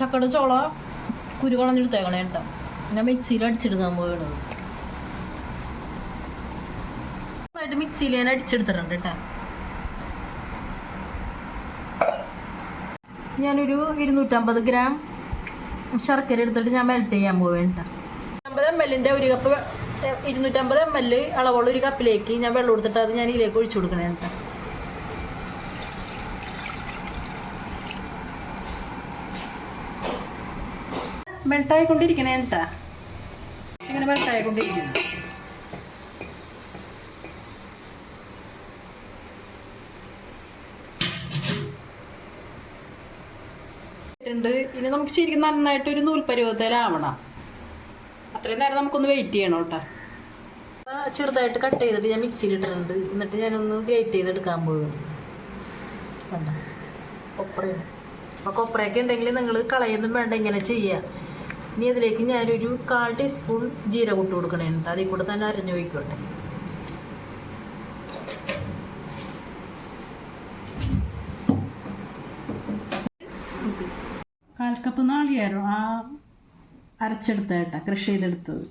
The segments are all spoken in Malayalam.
ചക്കയുടെ ചോള കുരു കളഞ്ഞെടുത്തേക്കണേ കേട്ടോ. ഞാൻ മിക്സിയിൽ അടിച്ചെടുക്കാൻ പോയത് മിക്സിയിൽ ഞാൻ അടിച്ചെടുത്തിട്ടുണ്ട് കേട്ടോ. ഞാനൊരു ഇരുന്നൂറ്റമ്പത് ഗ്രാം ശർക്കര എടുത്തിട്ട് ഞാൻ മെൽറ്റ് ചെയ്യാൻ പോവേണ്ട അമ്പത് എം എല്ലിന്റെ ഒരു കപ്പ് ഇരുന്നൂറ്റമ്പത് എം എൽ അളവുള്ള ഒരു കപ്പിലേക്ക് ഞാൻ വെള്ളം എടുത്തിട്ട് അത് ഞാൻ ഇതിലേക്ക് ഒഴിച്ചു കൊടുക്കണേ കേട്ടോ. മെൽട്ടായിക്കൊണ്ടിരിക്കണേ എന്താ? ഇങ്ങനെ മെൽട്ടായിക്കൊണ്ടിരിക്കുന്നു. ഇനി നമുക്ക് ശരിക്കും നന്നായിട്ട് ഒരു നൂൽപരുവത്തിലാവണം അത്രയും നേരം നമുക്കൊന്ന് വെയിറ്റ് ചെയ്യണം കേട്ടോ. ചെറുതായിട്ട് കട്ട് ചെയ്തിട്ട് ഞാൻ മിക്സിയിൽ ഇട്ടിട്ടുണ്ട്. എന്നിട്ട് ഞാനൊന്ന് ഗ്രേറ്റ് ചെയ്തെടുക്കാൻ പോകും കണ്ട? കൊപ്രയാണ്. അപ്പോൾ കൊപ്രയൊക്കെ ഉണ്ടെങ്കിൽ നിങ്ങൾ കളയൊന്നും വേണ്ട ഇങ്ങനെ ചെയ്യുക ഇനി അതിലേക്ക് ഞാനൊരു കാൽ ടീസ്പൂൺ ജീരകം ഇട്ട് കൊടുക്കണേ അതിൽ കൂടെ തന്നെ അരഞ്ഞു വയ്ക്കോട്ടെ കാൽ കപ്പ് നാളികേരം ആ അരച്ചെടുത്ത കേട്ടാ കൃഷി ചെയ്തെടുത്തത്.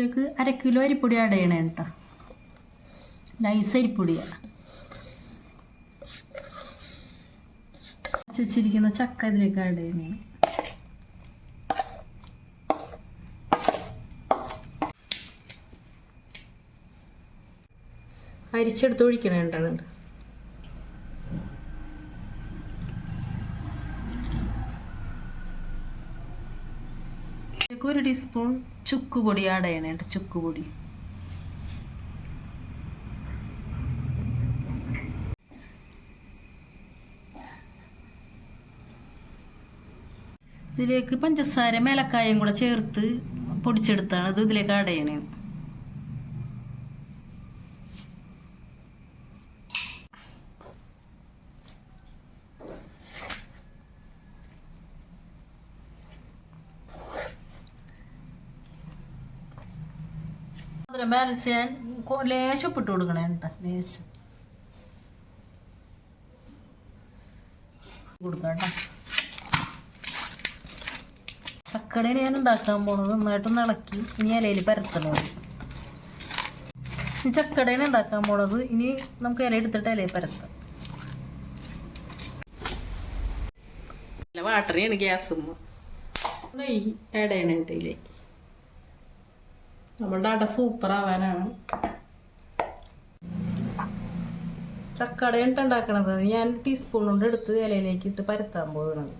ഇതിലേക്ക് അര കിലോ അരിപ്പൊടി ആഡ് ചെയ്യണേ കേട്ടോ നൈസ് അരിപ്പൊടിയാണ് വെച്ചിരിക്കുന്ന ചക്ക ഇതിലേക്ക് ആഡ് ചെയ്യണേ. അരിച്ചെടുത്ത് ഒഴിക്കണേ അതുണ്ട് ഇതിലേക്ക് ഒരു ടീസ്പൂൺ ചുക്ക് പൊടി ആഡ് ചെയ്യണേണ്ട ചുക്ക് പൊടി ഇതിലേക്ക് പഞ്ചസാര മേലക്കായും കൂടെ ചേർത്ത് പൊടിച്ചെടുത്താണ് ഇത് ഇതിലേക്ക് ആഡ് ചെയ്യണേ. മധുരം ബാലൻസ് ചെയ്യാൻ ലേശം ഉപ്പിട്ട് കൊടുക്കണേ ലേശം. ചക്കടയാണ് ഞാൻ ഉണ്ടാക്കാൻ പോണത് നന്നായിട്ടൊന്ന് ഇളക്കി ഇനി ഇലയിൽ പരത്തണത് ഇനി ചക്കടയാണ് ഉണ്ടാക്കാൻ പോണത് ഇനി നമുക്ക് ഇല എടുത്തിട്ട് ഇലയിൽ പരത്താം. വാട്ടറിയാണ് ഗ്യാസ് നെയ്യ് ആഡ് ചെയ്യണേട്ട് ഇതിലേക്ക് നമ്മളുടെ അട സൂപ്പർ ആവാനാണ്. ചക്കടയിട്ടുണ്ടാക്കണത് ഞാൻ ടീസ്പൂൺ കൊണ്ട് എടുത്ത് ഇലയിലേക്ക് ഇട്ട് പരത്താൻ പോകണത്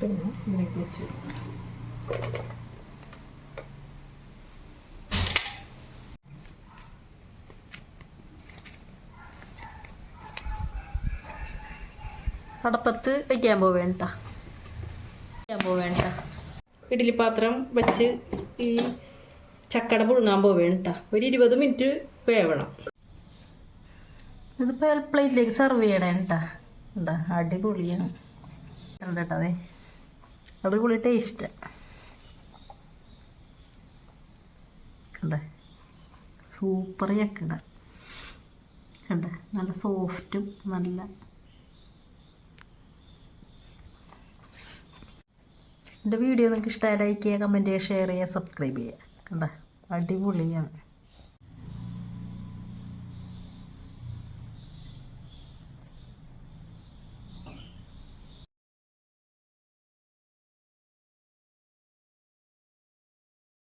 പിന്നെ ഇതിലേക്ക് വെച്ച്. അടപ്പത്ത് വയ്ക്കാൻ പോവേണ്ട വയ്ക്കാൻ പോവേണ്ട ഇഡ്ഡലി പാത്രം വെച്ച് ഈ ചക്കട പുഴുങ്ങാൻ പോവേണ്ട ഒരു ഇരുപത് മിനിറ്റ് വേവണം. ഇതിപ്പോൾ പ്ലേറ്റിലേക്ക് സെർവ് ചെയ്യണേട്ടാ എന്താ അടിപൊളിയാണ്. കണ്ടോ അതെ? അടിപൊളി ടേസ്റ്റ് കണ്ടേ? സൂപ്പർ ചക്കട കണ്ടേ? നല്ല സോഫ്റ്റും നല്ല എന്റെ വീഡിയോ നിങ്ങൾക്ക് ഇഷ്ടമായി ലൈക്ക് ചെയ്യുക കമന്റ് ചെയ്യുക ഷെയർ ചെയ്യുക സബ്സ്ക്രൈബ് ചെയ്യുക. കണ്ടേ? അടിപൊളിയാണ്.